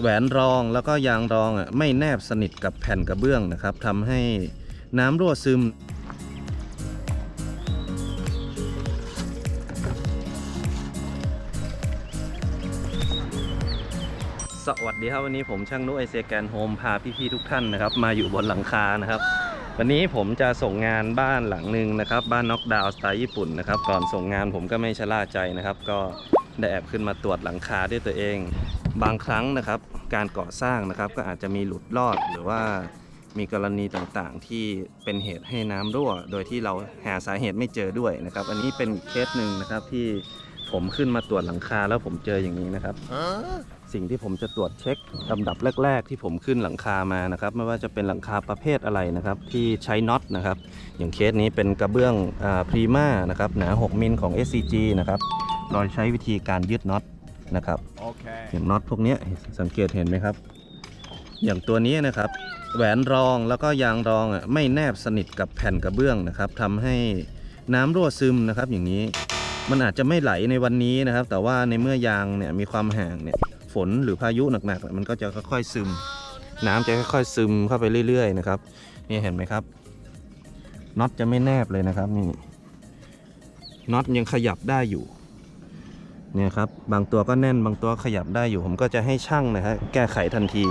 แหวนรองแล้วก็ยางรองอะไม่แนบสนิทกับแผ่นกระเบื้องนะครับทำให้น้ำรั่วซึมสวัสดีครับวันนี้ผมช่างนุไอเซแกนโฮมพาพี่ๆทุกท่านนะครับ มาอยู่บนหลังคานะครับ วันนี้ผมจะส่งงานบ้านหลังหนึ่งนะครับ บ้านน็อกดาวน์สไตล์ญี่ปุ่นนะครับ ก่อนส่งงานผมก็ไม่ชะล่าใจนะครับ ก็ได้แอบขึ้นมาตรวจหลังคาด้วยตัวเอง บางครั้งนะครับการก่อสร้างนะครับก็อาจจะมีหลุดรอดหรือว่ามีกรณีต่างๆ ที่เป็นเหตุให้น้ำรั่ว โดยที่เราหาสาเหตุไม่เจอด้วยนะครับ อันนี้เป็นเคสหนึ่งนะครับที่ผมขึ้นมาตรวจหลังคาแล้วผมเจออย่างนี้นะครับ สิ่งที่ผมจะตรวจเช็คลำดับแรก ๆ ที่ผมขึ้นหลังคามานะครับ ไม่ว่าจะเป็นหลังคาประเภทอะไรนะครับ ที่ใช้น็อตนะครับ อย่างเคสนี้เป็นกระเบื้องพรีมานะครับหนา 6มิลของ SCG นะครับโดยใช้วิธีการยึดน็อต นะครับ Okay. อย่างน็อตพวกเนี้ยสังเกตเห็นไหมครับ อย่างตัวนี้นะครับ แหวนรองแล้วก็ยางรองอะไม่แนบสนิทกับแผ่นกระเบื้องนะครับทำให้น้ำรั่วซึมนะครับ อย่างนี้มันอาจจะไม่ไหลในวันนี้นะครับ แต่ว่าในเมื่อยางเนี่ยมีความห่างเนี่ยฝนหรือพายุหนักๆ มันก็จะค่อยๆซึม น้ำจะค่อยๆซึมเข้าไปเรื่อยๆนะครับนี่เห็นไหมครับน็อตจะไม่แนบเลยนะครับนี่น็อตยังขยับได้อยู่ เนี่ยครับบางตัวก็แน่นบางตัวขยับได้อยู่ผมก็จะให้ช่างนะฮะแก้ไขทันที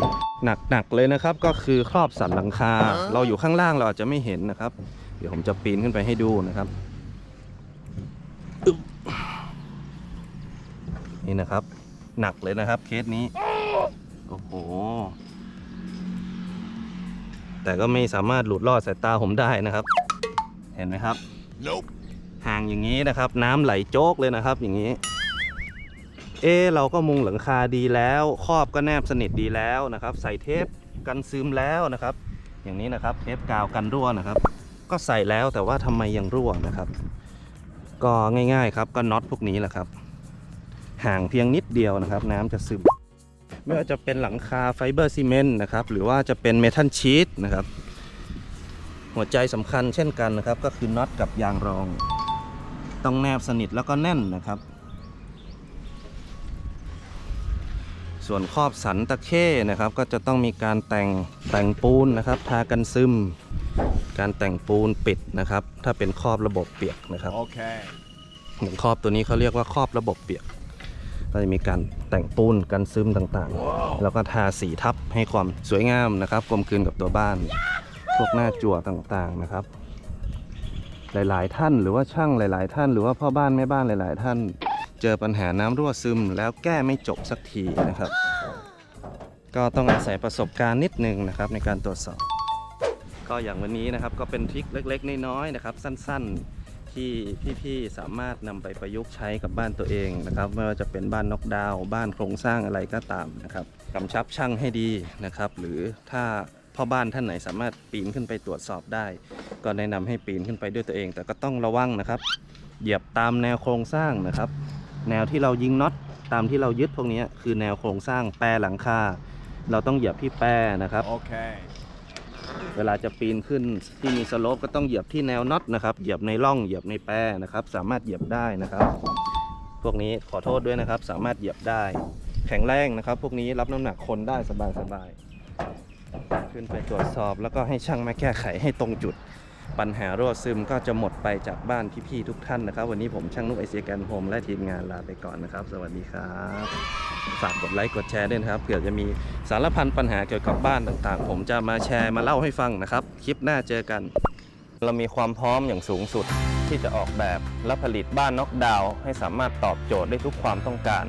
หนักๆเลยนะครับ ก็คือครอบสันหลังคา เราอยู่ข้างล่างเราอาจจะไม่เห็นนะครับ เดี๋ยวผมจะปีนขึ้นไปให้ดูนะครับอึ๊บนี่นะครับ หนักเลยนะครับเคสนี้โอ้โหแต่ก็ไม่สามารถหลุดรอดสายตาผมได้นะครับ เห็นไหมครับ Nope. ห่างอย่างนี้นะครับ น้ำไหลโจกเลยนะครับ อย่างนี้ เอเราก็มุงหลังคาดีแล้วครอบก็แนบสนิทดีแล้วนะครับ ใส่เทปกันซึมแล้วนะครับ อย่างนี้นะครับเทปกาวกันรั่วนะครับ ก็ใส่แล้วแต่ว่าทำไมยังรั่วนะครับ ก็ง่ายๆครับก็น็อตพวกนี้แหละครับ ห่างเพียงนิดเดียวนะครับ น้ำจะซึม ไม่ว่าจะเป็นหลังคาไฟเบอร์ซีเมนต์นะครับหรือว่าจะเป็นเมทัลชีตนะครับหัวใจสำคัญเช่นกันนะครับ ก็คือน็อตกับยางรอง ต้องแนบสนิทแล้วก็แน่นนะครับ ส่วนครอบสันตะเข้นะครับ ก็จะต้องมีการแต่งแต่งปูนนะครับ ทากันซึม การแต่งปูนปิดนะครับ ถ้าเป็นครอบระบบเปียกนะครับ Okay. อย่างครอบตัวนี้เขาเรียกว่าครอบระบบเปียก ก็จะมีการแต่งปูนกันซึมต่างๆ แล้วก็ทาสีทับให้ความสวยงามนะครับ กลมกลืนกับตัวบ้าน พวกหน้าจั่วต่างๆนะครับ หลายๆท่านหรือว่าช่างหลาย ๆ ท่าน หรือว่าพ่อบ้านแม่บ้านหลาย ๆ ท่าน เจอปัญหาน้ำรั่วซึมแล้วแก้ไม่จบสักทีนะครับ ก็ต้องอาศัยประสบการณ์นิดนึงนะครับในการตรวจสอบ ก็อย่างวันนี้นะครับก็เป็นทริคเล็กๆ น้อยๆนะครับ สั้นๆที่พี่ๆสามารถนำไปประยุกต์ใช้กับบ้านตัวเองนะครับ ไม่ว่าจะเป็นบ้านน็อกดาวน์บ้านโครงสร้างอะไรก็ตามนะครับกำชับช่างให้ดีนะครับ หรือถ้าพ่อบ้านท่านไหนสามารถปีนขึ้นไปตรวจสอบได้ ก็แนะนำให้ปีนขึ้นไปด้วยตัวเอง แต่ก็ต้องระวังนะครับ เหยียบตามแนวโครงสร้างนะครับ แนวที่เรายิงน็อตตามที่เรายึดพวกนี้คือแนวโครงสร้างแปรหลังคาเราต้องเหยียบที่แปรนะครับ Okay. เวลาจะปีนขึ้นที่มีสโลปก็ต้องเหยียบที่แนวน็อตนะครับเหยียบในร่องเหยียบในแปรนะครับ สามารถเหยียบได้นะครับ พวกนี้ขอโทษด้วยนะครับ สามารถเหยียบได้ แข็งแรงนะครับ พวกนี้รับน้ำหนักคนได้สบายๆขึ้นไปตรวจสอบแล้วก็ให้ช่างมาแก้ไขให้ตรงจุด ปัญหารั่วซึมก็จะหมดไปจากบ้านพี่ๆทุกท่านนะครับ วันนี้ผมช่างนุกไอเซียแกนโฮมและทีมงานลาไปก่อนนะครับ สวัสดีครับฝากกดไลค์กดแชร์ด้วยนะครับเผื่อจะมีสารพันปัญหาเกี่ยวกับบ้านต่างๆ ผมจะมาแชร์มาเล่าให้ฟังนะครับ คลิปหน้าเจอกัน เรามีความพร้อมอย่างสูงสุดที่จะออกแบบและผลิตบ้านน็อกดาวน์ให้สามารถตอบโจทย์ได้ทุกความต้องการ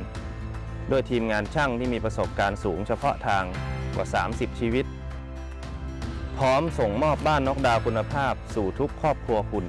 ด้วยทีมงานช่างที่มีประสบการณ์สูงเฉพาะทางกว่า 30 ชีวิต พร้อมส่งมอบบ้านน็อกดาวน์คุณภาพสู่ทุกครอบครัวคุณ